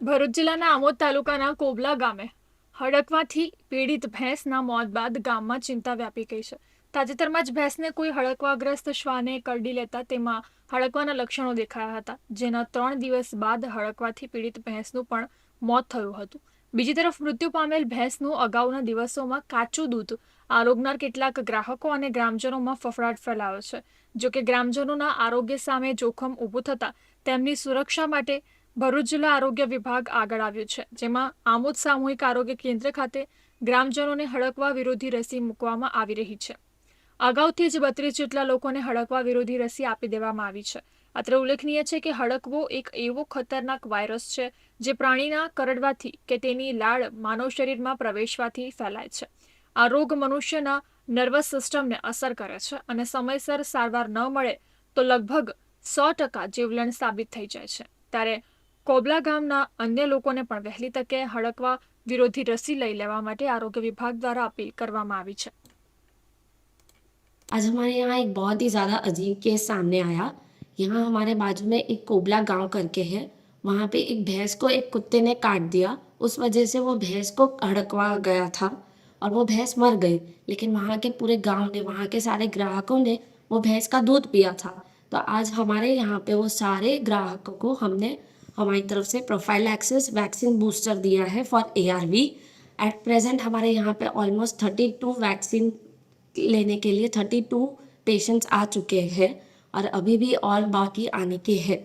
ભરૂચ જિલ્લાના આમોદ તાલુકાના કોબલા ગામે હડકવાથી પીડિત ભેંસના મોત બાદ ગામમાં ચિંતા વ્યાપી ગઈ છે. તાજેતરમાં જ ભેંસને કોઈ હડકવાગ્રસ્ત શ્વાને કરડી લેતા તેમાં હડકવાના લક્ષણો દેખાયા હતા. જેના ત્રણ દિવસ બાદ હડકવાથી પીડિત ભેંસનું પણ મોત થયું હતું. બીજી તરફ મૃત્યુ પામેલ ભેંસનું અગાઉના દિવસોમાં કાચું દૂધ આરોગનાર કેટલાક ગ્રાહકો અને ગ્રામજનોમાં ફફડાટ ફેલાયો છે. જોકે ગ્રામજનોના આરોગ્ય સામે જોખમ ઊભું થતાં તેમની સુરક્ષા માટે ભરૂચ જિલ્લા આરોગ્ય વિભાગ આગળ આવ્યું છે, જેમાં આમોદ સામૂહિક આરોગ્ય કેન્દ્ર ખાતે ગ્રામજનોને હડકવા વિરોધી રસી મૂકવામાં આવી રહી છે. અગાઉથી જ બત્રીસ જેટલા લોકોને હડકવા વિરોધી રસી આપી દેવામાં આવી છે. અત્રે ઉલ્લેખનીય છે કે હડકવો એક એવો ખતરનાક વાયરસ છે, જે પ્રાણીના કરડવાથી કે તેની લાળ માનવ શરીરમાં પ્રવેશવાથી ફેલાય છે. આ રોગ મનુષ્યના નર્વસ સિસ્ટમને અસર કરે છે અને સમયસર સારવાર ન મળે તો લગભગ સો ટકા જીવલેણ સાબિત થઈ જાય છે. ત્યારે કોબલા ગામના અન્ય લોકોને પણ વહેલી તકે હડકવા વિરોધી રસી લઈ લેવા માટે આરોગ્ય વિભાગ દ્વારા અપીલ કરવામાં આવી છે आज हमारे यहाँ एक बहुत ही ज़्यादा अजीब केस सामने आया यहाँ हमारे बाजू में एक कोबला गांव करके है वहाँ पे एक भैंस को एक कुत्ते ने काट दिया उस वजह से वो भैंस को हड़कवा गया था और वो भैंस मर गई लेकिन वहाँ के पूरे गांव ने वहाँ के सारे ग्राहकों ने वो भैंस का दूध पिया था तो आज हमारे यहाँ पे वो सारे ग्राहकों को हमने हमारी तरफ़ से प्रोफ़ाइल एक्सेस वैक्सीन बूस्टर दिया है for A R V at present हमारे यहाँ पे ऑलमोस्ट थर्टी टू वैक्सीन लेने के लिए थर्टी टू पेशेंट्स आ चुके हैं और अभी भी और बाकी आने के हैं।